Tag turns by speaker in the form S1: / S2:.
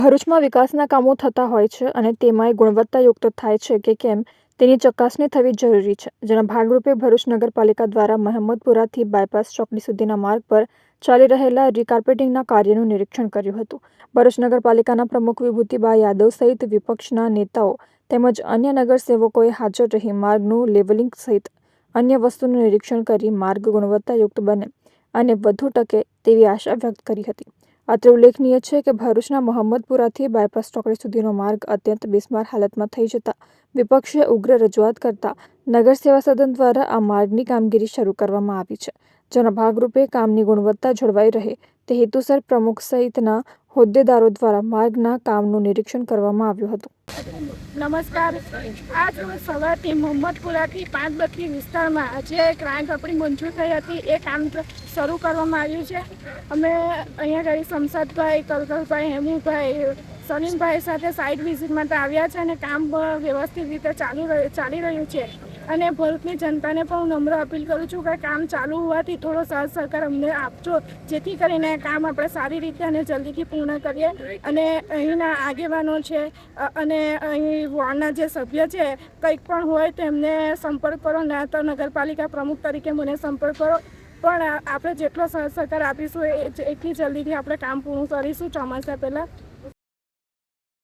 S1: ભરૂચમાં વિકાસના કામો થતા હોય છે અને તેમાંય ગુણવત્તાયુક્ત થાય છે કે કેમ, તેની ચકાસણી થવી જરૂરી છે. જેના ભાગરૂપે ભરૂચ નગરપાલિકા દ્વારા મહમ્મદપુરાથી બાયપાસ ચોકડી સુધીના માર્ગ પર ચાલી રહેલા રીકાર્પેટિંગના કાર્યનું નિરીક્ષણ કર્યું હતું. ભરૂચ નગરપાલિકાના પ્રમુખ વિભૂતિબા યાદવ સહિત વિપક્ષના નેતાઓ તેમજ અન્ય નગરસેવકોએ હાજર રહી માર્ગનું લેવલિંગ સહિત અન્ય વસ્તુનું નિરીક્ષણ કરી માર્ગ ગુણવત્તાયુક્ત બને અને વધુ ટકે તેવી આશા વ્યક્ત કરી હતી. અત્રે ઉલ્લેખનીય છે કે ભરૂચના મોહમ્મદપુરાથી બાયપાસ ચોકડી સુધીનો માર્ગ અત્યંત બિસ્માર હાલતમાં થઈ જતા વિપક્ષે ઉગ્ર રજૂઆત કરતા નગર સેવા સદન દ્વારા આ માર્ગની કામગીરી શરૂ કરવામાં આવી છે. જેના ભાગરૂપે કામની ગુણવત્તા જળવાઈ રહે તે હેતુસર પ્રમુખ સહિતના હોદ્દેદારો દ્વારા માર્ગના કામનું નિરીક્ષણ કરવામાં આવ્યું હતું.
S2: નમસ્કાર. આજ રોજ સવારથી મોહમ્મદપુરાથી પાંચ બત્રી વિસ્તારમાં જે ક્રાઇમ કંપની મંજૂર થઈ હતી. એ કામ શરૂ કરવામાં આવ્યું છે. અમે અહીંયા ઘડી શમશાદભાઈ કલકલભાઈ હેમુભાઈ, સલીમભાઈ સાથે સાઇટ વિઝિટ માટે આવ્યા છે અને કામ વ્યવસ્થિત રીતે ચાલી રહ્યું ચાલી રહ્યું છે. અને ભરૂચની જનતાને પણ હું નમ્ર અપીલ કરું છું કે કામ ચાલુ હોવાથી થોડો સહજ સહકાર અમને આપજો. જેથી કરીને કામ આપણે સારી રીતે અને જલ્દીથી પૂર્ણ કરીએ. અને અહીંના આગેવાનો છે અને અહીં વોર્ડના જે સભ્ય છે, કંઈક પણ હોય તો એમને સંપર્ક કરો. ના તો નગરપાલિકા પ્રમુખ તરીકે મને સંપર્ક કરો. પણ આપણે જેટલો સહજ સહકાર આપીશું એટલી જલ્દીથી આપણે કામ પૂરું કરીશું ચોમાસા પહેલાં.